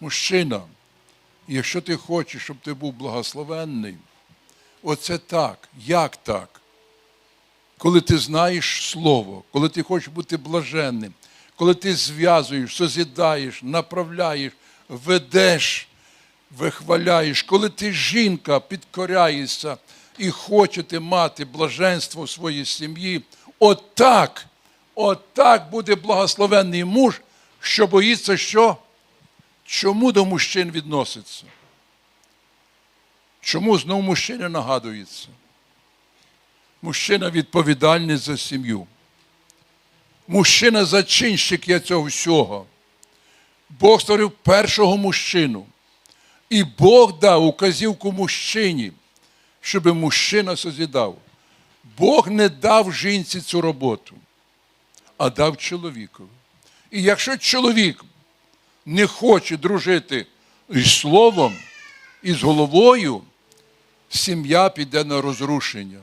Мужчина, якщо ти хочеш, щоб ти був благословенний, оце так. Як так? Коли ти знаєш Слово, коли ти хочеш бути блаженним, коли ти зв'язуєш, созідаєш, направляєш, ведеш, вихваляєш, коли ти жінка підкоряєшся і хочете мати блаженство в своїй сім'ї, отак, отак буде благословенний муж, що боїться що? Чому до мужчин відноситься? Чому знову мужчина нагадується? Мужчина відповідальний за сім'ю. Мужчина зачинщик є цього всього. Бог створив першого мужчину. І Бог дав указівку мужчині, щоб мужчина созідав. Бог не дав жінці цю роботу, а дав чоловікові. І якщо чоловік не хоче дружити із словом, і з головою, сім'я піде на розрушення.